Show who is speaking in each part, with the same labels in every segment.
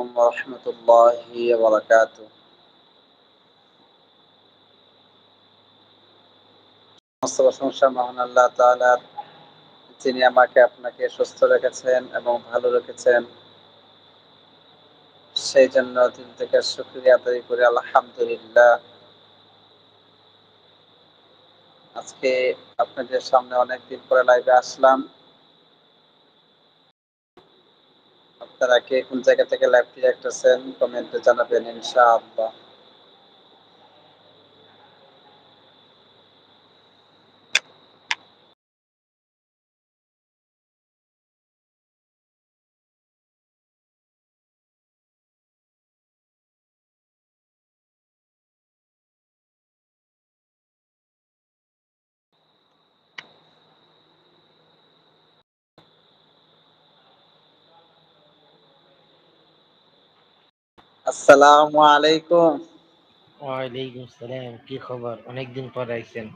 Speaker 1: আলাইকুম রহমতুল্লাহি বারাকাত সমস্ত প্রশংসা মহান আল্লাহ তালার যিনি আমাকে আপনাকে সুস্থ রেখেছেন এবং ভালো রেখেছেন। সেই জন্য তিনি থেকে শুক্রিয়া আদায় করে, আলহামদুলিল্লাহ। আজকে আপনাদের সামনে অনেকদিন পরে লাইভে আসলাম। আপনারা কে কোন জায়গা থেকে লাইভটি দেখতেছেন কমেন্টে জানাবেন ইনশাআল্লাহ। আসসালামু আলাইকুম।
Speaker 2: ওয়ালাইকুম সালাম কি খবর? অনেকদিন পর আইছেন।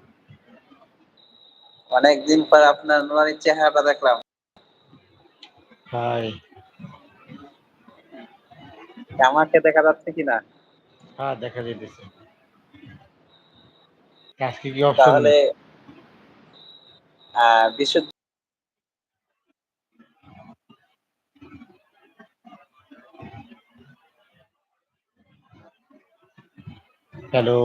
Speaker 1: অনেকদিন পর আপনার নুরানি চেহারাটা দেখলাম।
Speaker 2: হাই।
Speaker 1: আমাকে দেখা যাচ্ছে কিনা
Speaker 2: হ্যাঁ দেখা যাইতেছে। আজকে কি অপশন
Speaker 1: তাহলে বিশুদ্ধ
Speaker 2: হ্যালো।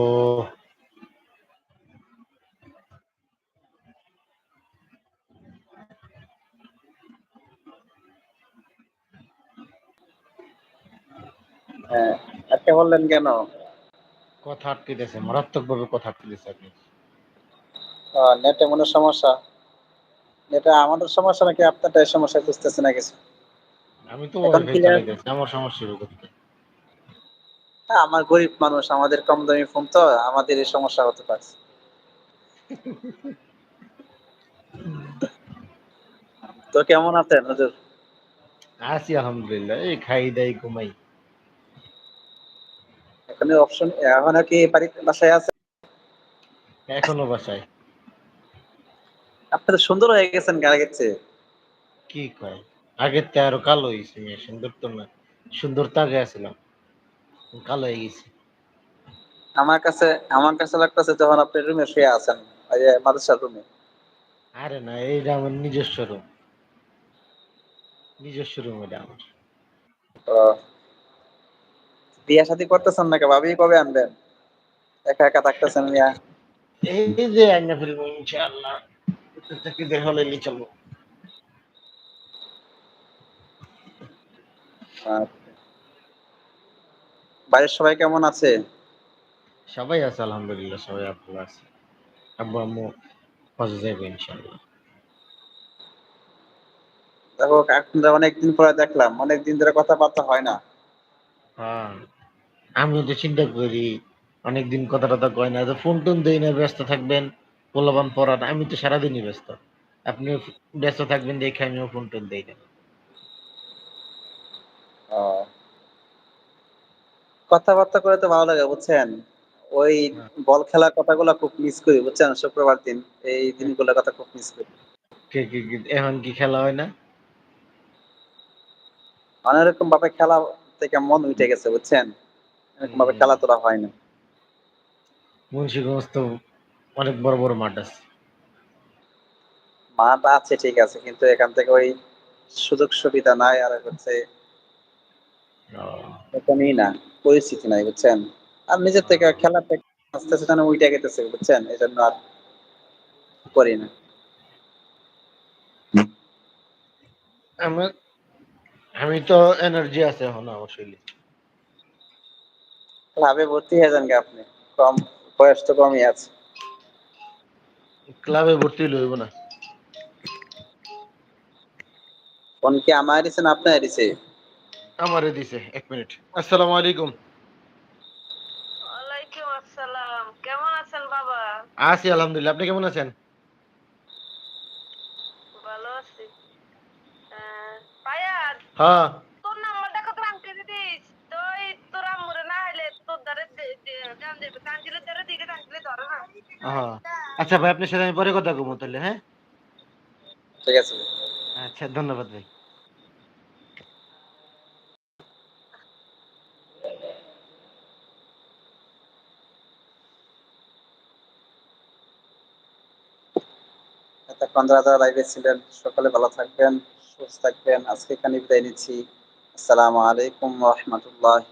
Speaker 1: হ্যাঁ, আজকে বললেন কেন?
Speaker 2: কথা আটকেতেছে মারাত্মক ভাবে কথা আটকেতেছে আপনি।
Speaker 1: নেটে মনে সমস্যা। নেটে আমাদের সমস্যা নাকি আপনারটাই সমস্যা বুঝতেছে না কিছু
Speaker 2: আমি তো আমার সমস্যা
Speaker 1: আমার গরিব মানুষ আমাদের কম দামি ফোন তো আমাদের এই সমস্যা হতে পারে। তো কেমন আছেন হুজুর?
Speaker 2: আছি আলহামদুলিল্লাহ এই খাই দাই ঘুমাই।
Speaker 1: এখন অপশন এখন কি বাড়িতে বাসায় আছে
Speaker 2: এখনও বাসায়।
Speaker 1: আপনি তো সুন্দর হয়ে গেছেন আগের চেয়ে।
Speaker 2: কি কয়? আগের তে আরও কালো হয়েছে সুন্দর তো না সুন্দর তো আগে আসছিলাম কালো হয়ে গেছি।
Speaker 1: আমার কাছে আমার কাছে লাগতেছে যখন আপনি রুমে শুয়ে আছেন ওই যে মাদ্রাসার রুমে
Speaker 2: আরে না এইটা আমার নিজস্ব রুম নিজস্ব রুম এটা আমার।
Speaker 1: বিয়া শাদী করতেছেন নাকি ভাবি? কবে আনবেন? একা একা থাকতেছেন মিয়া?
Speaker 2: এই যে আইনা ফেলব ইনশাআল্লাহ। থেকে দেখা হলে নিয়ে চলবো।
Speaker 1: আচ্ছা। বাড়ির সবাই কেমন আছে?
Speaker 2: সবাই আছে আলহামদুলিল্লাহ সবাই ভালো আছে। আব্বু আম্মু হজে যাবে ইনশাআল্লাহ।
Speaker 1: দেখো আপনারা অনেকদিন পরে দেখলাম অনেকদিন ধরে কথাবার্তা হয় না।
Speaker 2: হ্যাঁ আমিও তো চিন্তা করি অনেকদিন কথা টথা কয় না তো ফোন টোন দেই না ব্যস্ত থাকবেন পোলাবান পড়ান আমি তো সারাদিনই ব্যস্ত। আপনি ব্যস্ত থাকবেন দেখে আমিও ফোন টোন দেই না।
Speaker 1: কথাবার্তা করে তো ভালো লাগে বুঝছেন? ওই
Speaker 2: হ্যাঁ।
Speaker 1: বল খেলার কথাগুলো খুব মিস করি বুঝছেন? শুক্রবার দিন এই দিনগুলোর কথা খুব মিস করি।
Speaker 2: কে কি কি- এখন কি খেলা হয় না?
Speaker 1: অনেকরকম ভাবে খেলা থেকে মন উঠে গেছে বুঝছেন? এরকম ভাবে
Speaker 2: হুম।
Speaker 1: খেলাধুলা হয় না।
Speaker 2: মুন্সিগঞ্জ তো অনেক বড় বড় মাঠ আছে।
Speaker 1: মাঠ আছে ঠিক আছে কিন্তু এখান থেকে ওই সুযোগ সুবিধা নাই আর হচ্ছে এরকমই না। পরিস্থিতি নাই বুঝছেন? আর নিজের থেকে
Speaker 2: ও।
Speaker 1: খেলা থেকে আস্তে আস্তে যেন উইটা গেতেছে বুঝছেন? এই জন্য আর করি না।
Speaker 2: আমার আমি তো এনার্জি আছে এখন আমার শরীরে
Speaker 1: ক্লাবে ভর্তি হয়ে যান আপনি। কম বয়স তো কমই আছে।
Speaker 2: ক্লাবে ভর্তি লইব না।
Speaker 1: ফোন কি আমার না আপনার দিছে?
Speaker 2: আমারে দিছে এক মিনিট। আসসালামু আলাইকুম।
Speaker 3: ওয়ালাইকুম আসসালাম। কেমন আছেন বাবা?
Speaker 2: আছি আলহামদুলিল্লাহ। আপনি কেমন আছেন?
Speaker 3: ভালো আছি। পায়ার
Speaker 2: হ্যাঁ।
Speaker 3: তোর নাম্বারটা কত রামকে দিস তুই তোর আম্মুরে না হইলে তোর দ্বারে গান দেবে। কাঞ্জিলের দ্বারে দিকে কাঞ্জিলে ধরে না
Speaker 2: হ্যাঁ। আচ্ছা ভাই আপনার সাথে আমি পরে কথা কমো তাহলে হ্যাঁ?
Speaker 1: ঠিক আছে।
Speaker 2: আচ্ছা ধন্যবাদ ভাই।
Speaker 1: এতক্ষণ যারা লাইভে ছিলেন। সকালে ভালো থাকবেন, সুস্থ থাকবেন। আজকে এখানে বিদায় নিচ্ছি। আসসালামু আলাইকুম রহমতুল্লাহ